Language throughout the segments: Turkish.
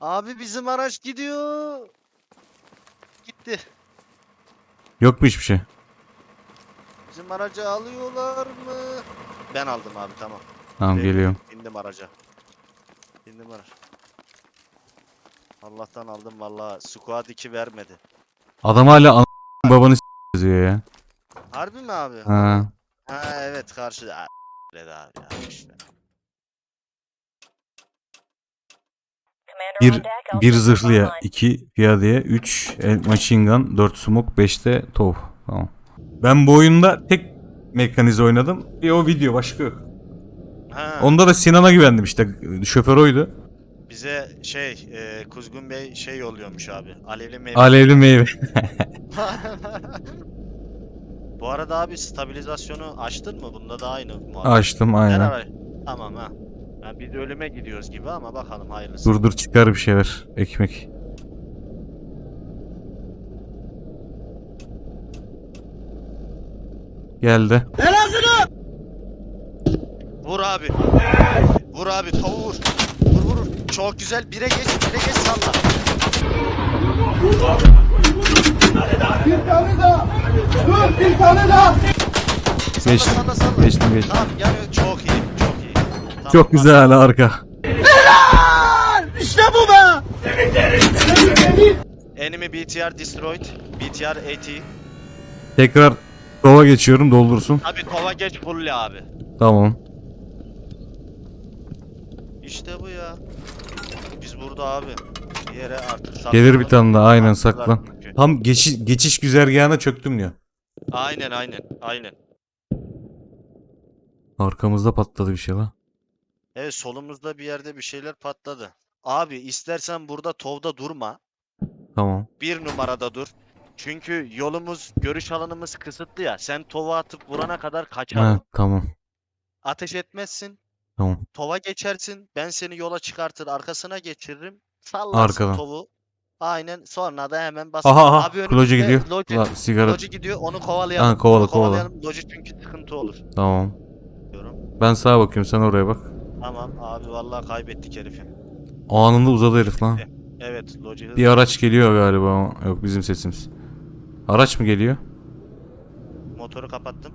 Abi bizim araç gidiyor. Gitti. Yok mu hiçbir şey? Bizim aracı alıyorlar mı? Ben aldım abi tamam. Tamam Ben geliyorum. Bindim araca. Bindim araç. Allah'tan aldım valla. Squad 2 vermedi. Adam hala an babanı s- yazıyor ya. Harbi mi abi? Ha. Ha evet karşıda. Aa, Dedi abi ya. boş Bir, bir zırhlıya, iki piyadeye, üç el machine gun, dört smoke, beşte tov. Tamam. Ben bu oyunda tek mekanize oynadım. Bir o video başka yok. Ha, Onda da Sinan'a güvendim işte. Şoför oydu. bize şey e, Kuzgun Bey şey yolluyormuş abi. Alevli meyve. Alevli meyve. Bu arada abi stabilizasyonu açtın mı? Bunda da aynı muhabbet. Açtım aynen. Tamam ha. Yani biz ölüme gidiyoruz gibi ama bakalım hayırlısı. Dur dur çıkar bir şeyler. Ekmek. Geldi. Vur abi. Vur abi tavu vur. Vur vur. Çok güzel. Bire geç. Bire geç salla. Bir tane daha. Dur bir tane daha. Geçtim. salla salla. Geçtim geçtim. Tamam yani. Çok iyi. Çok güzel hala arka. İşte bu be. Enemy BTR destroyed. BTR 80. Tekrar kova geçiyorum doldursun. Abi kova geç full abi. Tamam. İşte bu ya. Biz burada abi. Bir yere artık saklanalım. Gelir bir tane daha aynen saklan. Tam geçiş, geçiş güzergahına çöktüm diyor. Aynen aynen. Aynen. Arkamızda patladı bir şey lan. Evet solumuzda bir yerde bir şeyler patladı. Abi istersen burada tovda durma. Tamam. Bir numarada dur. Çünkü yolumuz, görüş alanımız kısıtlı ya. Sen tova atıp vurana kadar kaçar. Ha, tamam. Ateş etmezsin. Tamam. Tova geçersin. Ben seni yola çıkartır arkasına geçiririm. Sallarsın Arkadan. tovu. Aynen. Sonra da hemen bas. Aha aha. Abi önümüzde gidiyor. Loji, La, sigara. Loji gidiyor. Onu kovalayalım. Ha, kovala, onu kovala. Loji çünkü sıkıntı olur. Tamam. Diyorum. Ben sağa bakıyorum sen oraya bak. Tamam abi vallahi kaybettik herifi. Anında uzadı herif lan. Evet Loji Bir araç geliyor galiba ama yok bizim sesimiz. Araç mı geliyor? motoru kapattım.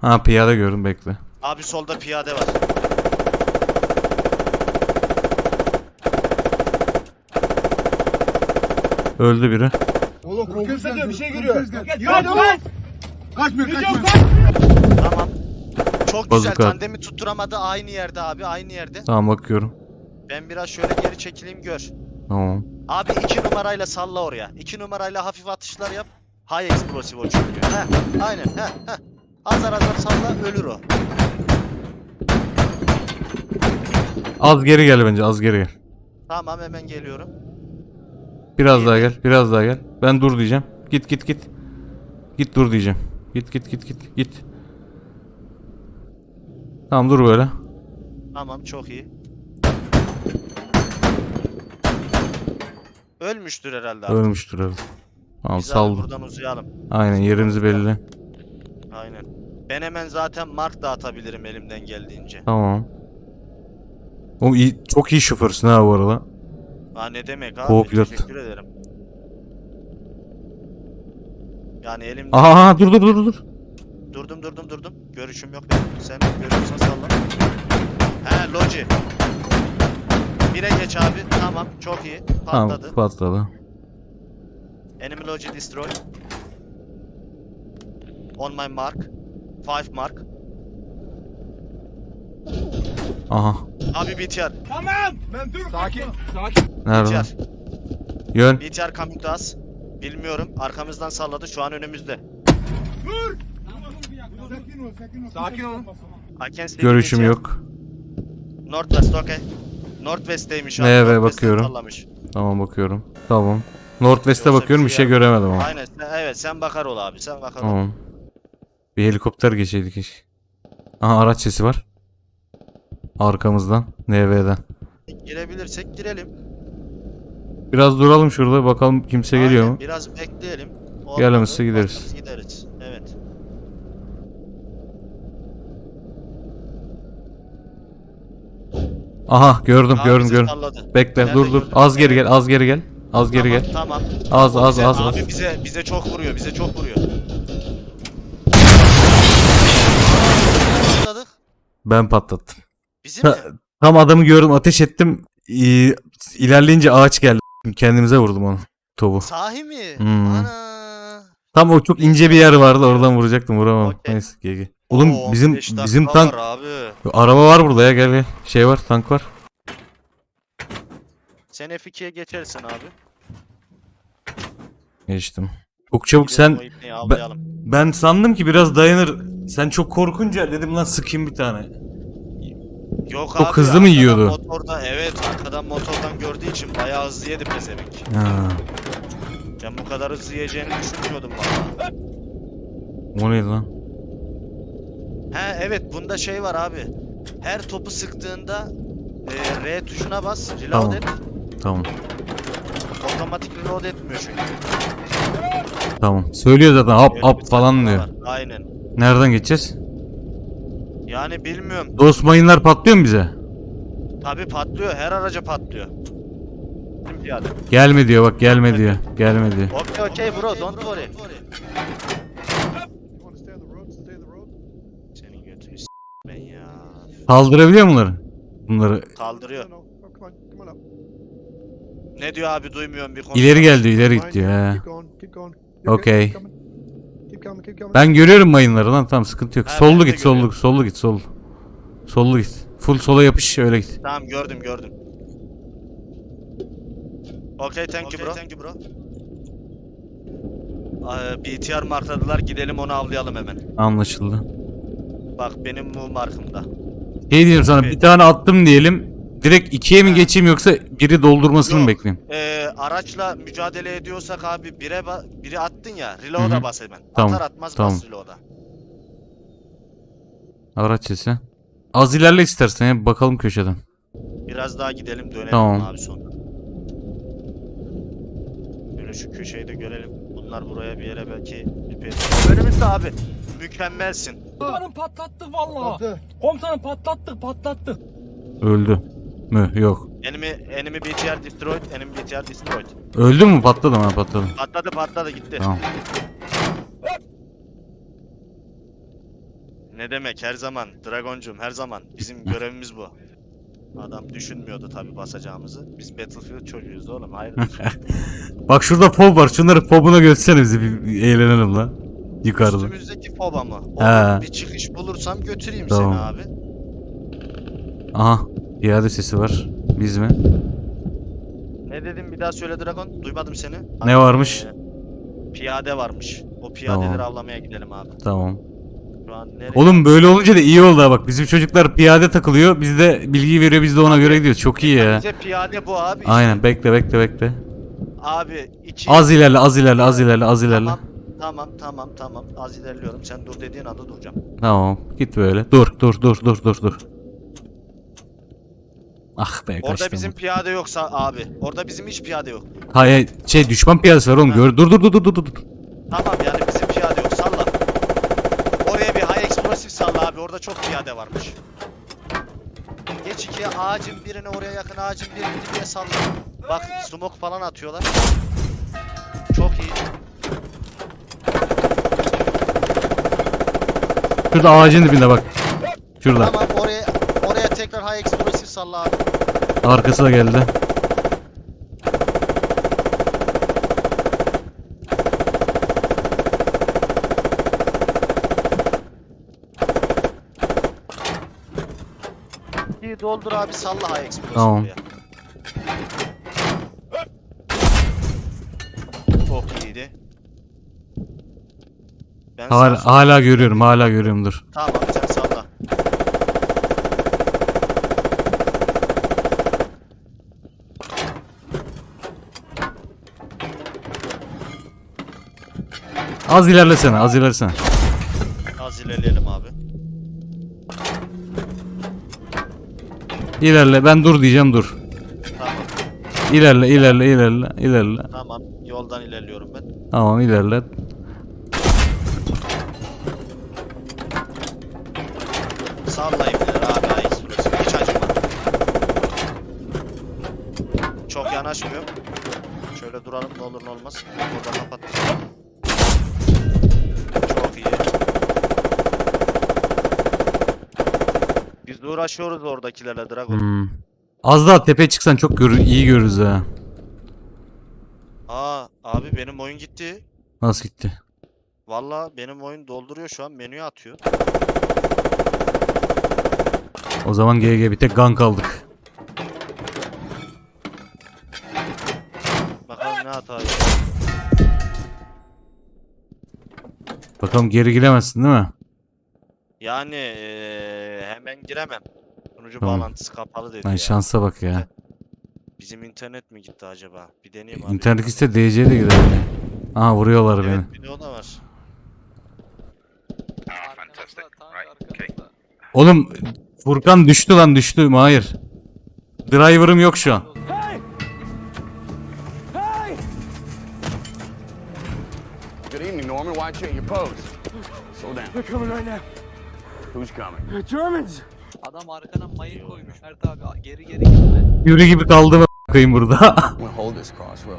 Ha piyade gördüm bekle. Abi solda piyade var. Öldü biri. Oğlum korkuyorsa diyor bir şey giriyor. Yok lan. Kaçmıyor kaçmıyor. Tamam. Çok güzel Bazuka. tandemi tutturamadı aynı yerde abi aynı yerde. Tamam bakıyorum. Ben biraz şöyle geri çekileyim gör. Tamam. Abi iki numarayla salla oraya. İki numarayla hafif atışlar yap. High explosive o çünkü. Heh, aynen heh, heh. Azar azar salla ölür o. Az geri gel bence az geri gel. Tamam hemen geliyorum. Biraz daha gel biraz daha gel. Ben dur diyeceğim. Git git git. Git dur diyeceğim. Git git git git git. Tamam dur böyle. Tamam çok iyi. Ölmüştür herhalde abi. Ölmüştür herhalde. Tamam Biz abi buradan uzayalım. Aynen yerimiz belli. Aynen. Ben hemen zaten mark da atabilirim elimden geldiğince. Tamam. O iyi, çok iyi şoförsün ha bu arada. Ha ne demek abi? Co-pilot. Teşekkür ederim. Yani elimden Aha aha, dur dur dur dur. Durdum durdum. Görüşüm yok benim. Sen görüyorsan salla. He loji. Bire geç abi. Tamam çok iyi. Tamam Patladı. patladı. Enemy logi destroy. On my mark. Five mark. Aha. Abi BTR. Tamam. Ben dur. Sakin. Sakin. Nerede? BTR. Yön. BTR coming to us. Bilmiyorum. Arkamızdan salladı. Şu an önümüzde. Sakin ol sakin ol. Sakin ol. Görüşüm yok. Northwest okay. Northwest'teymiş abi. Northwest'ten bakıyorum. sallamış. Tamam bakıyorum. Tamam. Northwest'e Yoksa bakıyorum bir şey şey göremedim ama. Aynen. Evet sen bakar ol abi. Sen bakar. Tamam. Bir helikopter geçeydi keşke. Aha araç sesi var. Arkamızdan. NV'den. Girebilirsek girelim. Biraz duralım şurada bakalım kimse geliyor Aynen, mu? Biraz bekleyelim. Olmadı, gideriz. Gideriz. Evet. Aha gördüm Abi gördüm bizi gördüm. salladı. Bekle Nerede dur dur. gördün? Az geri gel az geri gel. Az geri tamam, gel. Tamam. Az az Bize- az az. Abi bize bize çok vuruyor. Bize çok vuruyor. Patladık. Ben patlattım. Bizim mi? Ta- Tam adamı gördüm ateş ettim. İ- ilerleyince ağaç geldi. Kendimize vurdum onu. Topu. Sahi mi? Hmm. Ana. Tam o çok ince bir yer vardı oradan vuracaktım vuramam. Okey. Neyse GG. Oğlum Oo, bizim 15 dakika bizim var tank abi. araba var burada ya gel gel. Şey var tank var. Sen F2'ye geçersin abi. Geçtim. Çok çabuk Gidelim sen o ipneyi avlayalım. ben sandım ki biraz dayanır. Sen çok korkunca dedim lan sıkayım bir tane. Yok Çok hızlı mı arkadan yiyordu? Motorda evet arkadan motordan gördüğü için bayağı hızlı yedi pezevenk. Ha, Ben bu kadar hızlı yiyeceğini düşünmüyordum valla. o neydi lan? He evet bunda şey var abi. Her topu sıktığında e, R tuşuna bas, reload Tamam. et. Tamam. Otomatik reload etmiyor çünkü. Tamam. Söylüyor zaten hap Öyle hap falan diyor. var. Aynen. Nereden geçeceğiz? Yani bilmiyorum. Dost mayınlar patlıyor mu bize? Tabi patlıyor. Her araca patlıyor. Piyade? Gelme diyor bak gelme diyor. Gelme diyor. Okay okay bro don't worry. Ben ya. Kaldırabiliyor mu bunları? Bunları Kaldırıyor. Ne diyor abi duymuyorum bir konu. ileri gel diyor ileri git diyor. He. Okay. Ben görüyorum mayınları lan tamam sıkıntı yok. Ha, ben Sollu de git sollu görüyorum. sollu git sollu. Sollu git. Full sola yapış öyle git. Tamam gördüm gördüm. Okay thank you bro. Thank you bro. BTR markladılar gidelim onu avlayalım hemen. Anlaşıldı. Bak benim bu markımda. Şey diyorum sana bir tane attım diyelim. Direkt ikiye mi geçeyim yoksa biri doldurmasını mı Yok. bekleyeyim? Ee, araçla mücadele ediyorsak abi bire ba- biri attın ya Hı reload'a hı. bas hemen. Tamam, Atar atmaz tamam. bas reload'a. Araç sesi. Az ilerle istersen ya bakalım köşeden. Biraz daha gidelim dönelim Tamam. abi sonra. Böyle şu köşeyi de görelim. Bunlar buraya bir yere belki bir pe- Önümüzde abi. Mükemmelsin. Komutanım patlattık vallahi. Komutanım patlattık patlattık. Öldü mü? Yok. Enemy, enemy BTR destroyed, enemy BTR destroyed. Öldü mü? Patladı mı? Patladı. Patladı patladı gitti. Tamam. Ne demek her zaman Dragoncum her zaman bizim görevimiz bu. Adam düşünmüyordu tabi basacağımızı. Biz Battlefield çocuğuyuz oğlum hayırdır. Bak şurada pop var. Şunları popuna götürsene bizi bir eğlenelim lan. Yukarıda. Üstümüzdeki foba mı? He. Oğlum, bir çıkış bulursam götüreyim Tamam. seni abi. Aha. Piyade sesi var. Biz mi? Ne dedim bir daha söyle Dragon. Duymadım seni. Ne varmış? Ee, piyade varmış. O piyadeleri Tamam. avlamaya gidelim abi. Tamam. Şu an nereye? Oğlum böyle olunca da iyi oldu ha bak. Bizim çocuklar piyade takılıyor. Biz de bilgi veriyor. Biz de ona göre gidiyoruz. Çok iyi ya. Bize piyade bu abi. Aynen. Bekle bekle bekle. Abi iki... Az ilerle az ilerle az ilerle az ilerle. Tamam, tamam, tamam, tamam. Az ilerliyorum. Sen dur dediğin anda duracağım. Tamam. Git böyle. Dur dur dur dur dur dur. Ah be Orada kaçtım. bizim piyade yoksa abi. Orada bizim hiç piyade yok. Hayır şey düşman piyadesi var oğlum. Ha. Gör. Dur dur dur dur dur dur. Tamam yani bizim piyade yok. Salla. Oraya bir high explosive salla abi. Orada çok piyade varmış. Geç ikiye ağacın birini oraya yakın ağacın birini dibiye salla. Bak smoke falan atıyorlar. Çok iyi. Şurada ağacın dibinde bak. Şurada. Tamam oraya oraya tekrar high explosive salla abi. Arkası da geldi. Doldur abi salla high explosive Tamam. oraya. Çok iyiydi. Ben Hala, sağ- hala görüyorum hala görüyorum dur. Tamam sen salla. Az ilerlesene az ilerlesene. Az ilerleyelim abi. İlerle ben dur diyeceğim dur. Tamam. İlerle ilerle ilerle ilerle. Tamam. Yoldan ilerliyorum ben. Tamam ilerle. Sallayayım ileri abi high explosive. Hiç acıma. yanaşmıyorum. Şöyle duralım ne olur ne olmaz. Orada kapat. Çok iyi. Biz de uğraşıyoruz oradakilerle Dragon. Hmm. Az daha tepeye çıksan çok görür, iyi görürüz ha. Aa abi benim oyun gitti. Nasıl gitti? Valla benim oyun dolduruyor şu an menüye atıyor. O zaman GG bir tek gan kaldık. Ne hata yok. Bakalım geri giremezsin değil mi? Yani eee, hemen giremem. Sunucu Tamam. bağlantısı kapalı dedi Lan ya. şansa bak ya. Bizim internet mi gitti acaba? Bir deneyeyim abi. İnternet iste DC'ye de girer. beni. Aha vuruyorlar beni. Evet bir de o da var. okay. Oğlum Furkan düştü lan düştü. Hayır. Driver'ım yok şu an. Pose? Slow down. They're coming right now. Who's coming? The Germans! Adam arkana mayın koymuş Mert abi geri geri gitme. Yürü gibi kaldım a- koyayım burada. Hold this crossroad.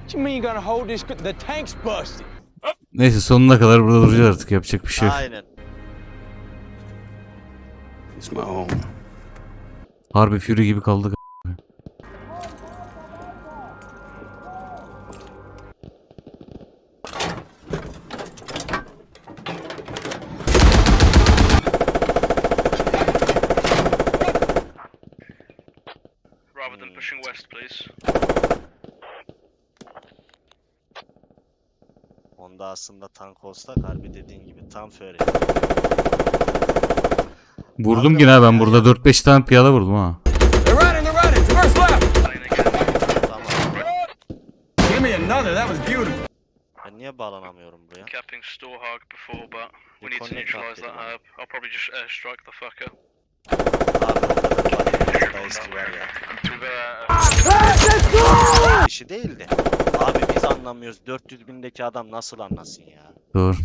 What you mean you gonna hold this? The tank's busted. Neyse sonuna kadar burada duracağız artık yapacak bir şey yok. Aynen. It's my home. Harbi Fury gibi kaldık. Aslında tank olsa harbi dediğin gibi tam före. Vurdum yine ben burada 4-5 tane piyade vurdum ha. Tamam. Ben niye bağlanamıyorum buraya? Capping Storhog before, but we need to neutralize that herb. I'll probably just airstrike the fucker. Abi o kadar var. eski var ya. To the İşi değildi. Abi biz anlamıyoruz. 400 bindeki adam nasıl anlasın ya? Olur.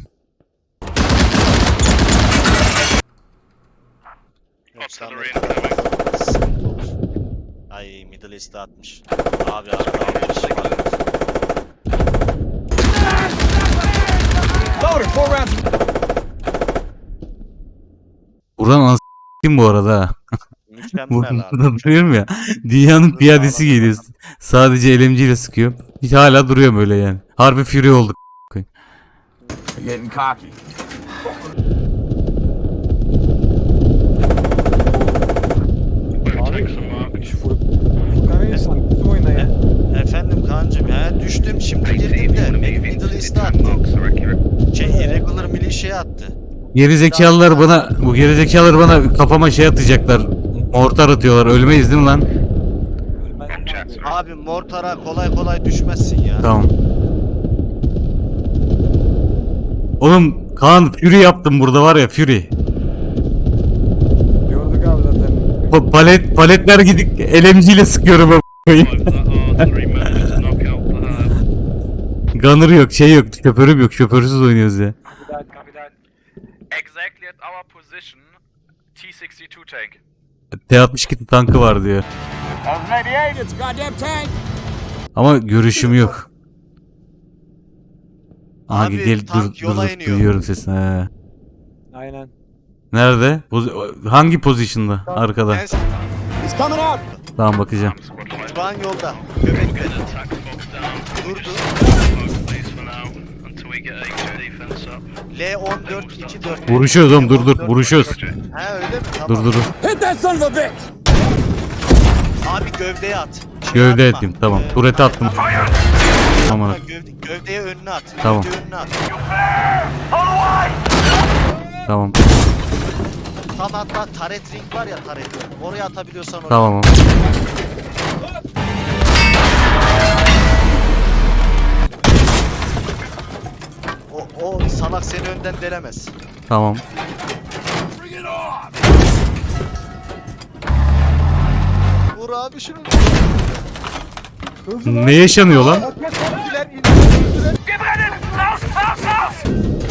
Ay Middle East'e atmış. Abi arka almış. Loaded, four rounds. Buranın anası kim bu arada Mükemmel abi. Burada duruyorum ya. Dünyanın piyadesi geliyor. Sadece LMG ile sıkıyor. Hiç hala duruyorum öyle yani. Harbi Fury olduk. You're getting cocky. Better take some mark. Furkan'ı insan bizim oyunda ya. Efendim kancım he düştüm şimdi girdim de Middle East'e attı. Şey irregular militia'ya attı. Geri zekalılar bana bu geri zekalılar bana kafama şey atacaklar. Mortar atıyorlar. Ölmeyiz değil mi lan? Abi mortara kolay kolay düşmezsin ya. Tamam. Oğlum Kaan Fury yaptım burada var ya Fury. Gördük abi zaten. Pa- palet paletler gidip LMG ile sıkıyorum ama koyayım. Gunner yok, şey yok, şoförüm yok. Şoförsüz oynuyoruz ya. Exactly at our position, T-62 tank. T62 tankı var diyor. Goddamn tank. Ama görüşüm yok. Aha Abi, gel dur tank dur yola dur iniyor. duyuyorum sesini. He. Aynen. Nerede? Pozi- hangi pozisyonda? Arkada. Ben He's coming out. Tamam bakacağım. An yolda. Göbekte. Get the attack box down. Durdu. Focus, please, for now, until we get a good defense up. L14 24. Vuruşuyoruz oğlum dur dur vuruşuyoruz. Ha öyle mi? Tamam. Dur dur dur. Hit that son of a bitch. Abi gövdeye at. Şey Gövde atma. ettim tamam. Ee, Turete attım. Aman. Ha, Gövde, gövdeye önüne at. Tamam. Gövdeye önüne at. Tamam. Tam hatta taret ring var ya taret. Oraya atabiliyorsan oraya. Tamam. O, o salak seni önden delemez. Tamam. Vur abi şunu. Ne yaşanıyor lan?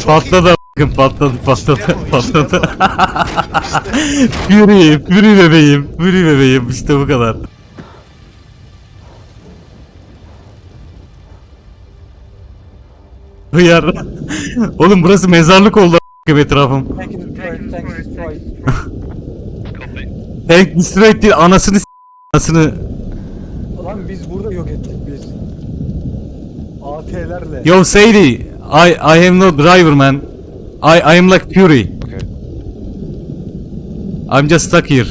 Patladı a**ım patladı patladı patladı. Fury, Fury bebeğim, Fury bebeğim işte bu kadar. Hıyar. Oğlum burası mezarlık oldu a**ım etrafım. Tank destroyed, tank değil anasını anasını. Lan biz burada yok ettik biz. AT'lerle. Yo Sadie. I I am no driver man. I I am like Fury. I'm just stuck here.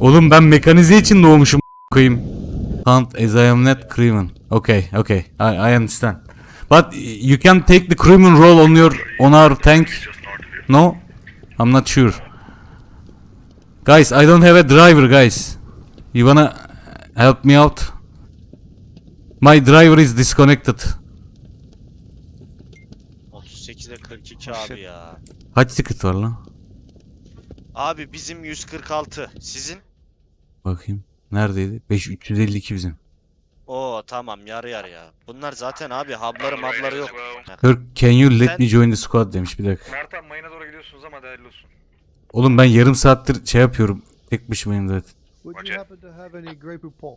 Oğlum ben mekanize için doğmuşum koyayım. Can't as I am not crewman. Okay, okay. I I understand. But you can take the crewman role on your on our tank. No? I'm not sure. Guys, I don't have a driver, guys. You wanna help me out? My driver is disconnected. 42 abi ya. Kaç ticket var lan? Abi bizim 146. Sizin? Bakayım. Neredeydi? 5 352 bizim. Oo tamam yarı yarı ya. Bunlar zaten abi habları mabları yok. Kirk, can you let Sen- me join the squad demiş bir dakika. Mert abi mayına doğru gidiyorsunuz ama değerli olsun. Oğlum ben yarım saattir şey yapıyorum. Tek başımayım zaten. Would you happen to have any Grey Poupon?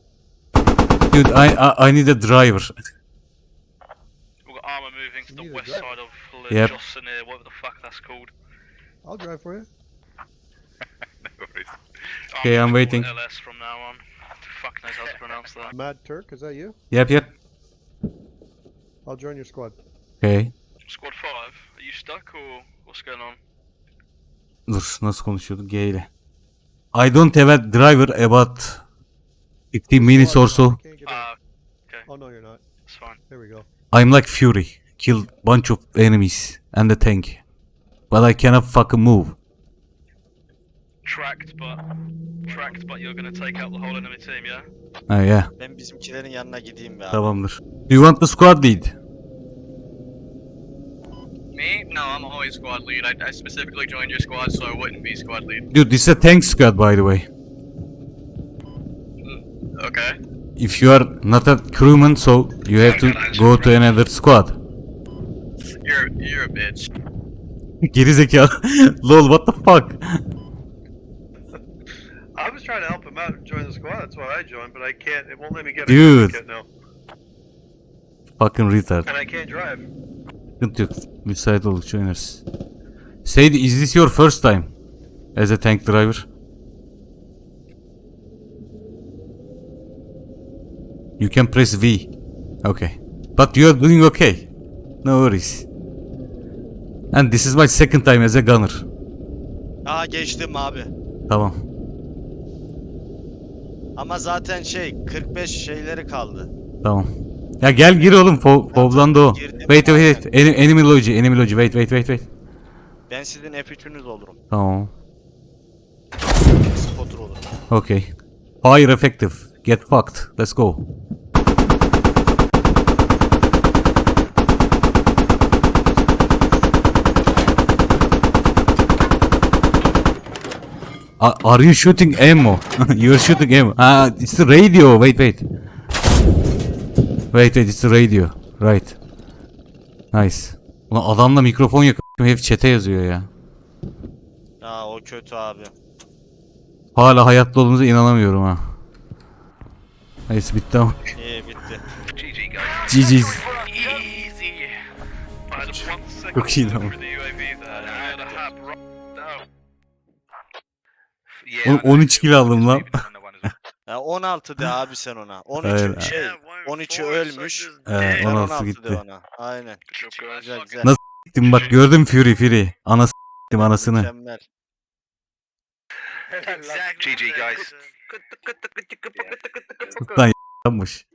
Dude, I, I, I need a driver. We've got armour moving to the west do I. side of Yep. Jocelyn here, whatever the fuck that's called. I'll drive for you. Okay, I'm just call it waiting. LS from now on. Fuck knows how to pronounce that. Mad Turk, is that you? Yap yap. I'll join your squad. Okay. Squad 5, are you stuck or what's going on? Dur nasıl konuşuyorduk G ile. I don't have a driver about 15 minutes or so. Can't get in. Ah, Oh no, you're not. that's fine. There we go. I'm like Fury. Killed bunch of enemies and the tank. But I cannot fucking move. Tracked, but tracked, but you're gonna take out the whole enemy team, yeah? Ha yeah. Ben bizimkilerin yanına gideyim be abi. Tamamdır. Do you want the squad lead? Me? No, I'm always squad lead. I, I specifically joined your squad so I wouldn't be squad lead. Dude, this is a tank squad by the way. Mm, okay. If you are not a crewman, so you have to go to another squad. You're you're a bitch. Geri zekalı. Lol what the fuck? I was trying to help him out and join the squad. That's why I joined, but I can't. It won't let me get Dude. a ticket now, Fucking retard. and I can't drive. Sıkıntı yok. Müsait oldukça oynarız. Sadie, is this your first time as a tank driver? You can press V. Okay. But you are doing okay. No worries. And this is my second time as a gunner. Aa geçtim abi. Tamam. Ama zaten şey 45 şeyleri kaldı. Tamam. Ya gel gir oğlum. Fo Foblandı o. Girdim. Wait wait wait. Enem- Enemy logi. Enemy logi. Wait wait wait wait. Ben sizin F3'ünüz olurum. Tamam. Spotter olurum. Okay. Fire effective. Get fucked. Let's go. Are, you shooting ammo? You're shooting ammo. Ah, it's the radio. Wait, wait. Wait, wait. It's the radio. Right. Nice. Ulan adamla mikrofon yok. Hep çete yazıyor ya. Aa o kötü abi. Hala hayatta olduğumuza inanamıyorum ha. Neyse bitti ama. Yeah, bitti. GG's. Çok iyi look Oğlum 13 kilo aldım lan. Ha, 16 de abi sen ona. 13 Evet. şey Yeah, one 13'ü forward, ölmüş. sen 16 16 de gitti. ona. Aynen. Guys. Güzel güzel. Nasıl Gittim bak gördüm Fury Fury. Anası s**tim anasını. Mükemmel. GG guys. Lan y**lanmış.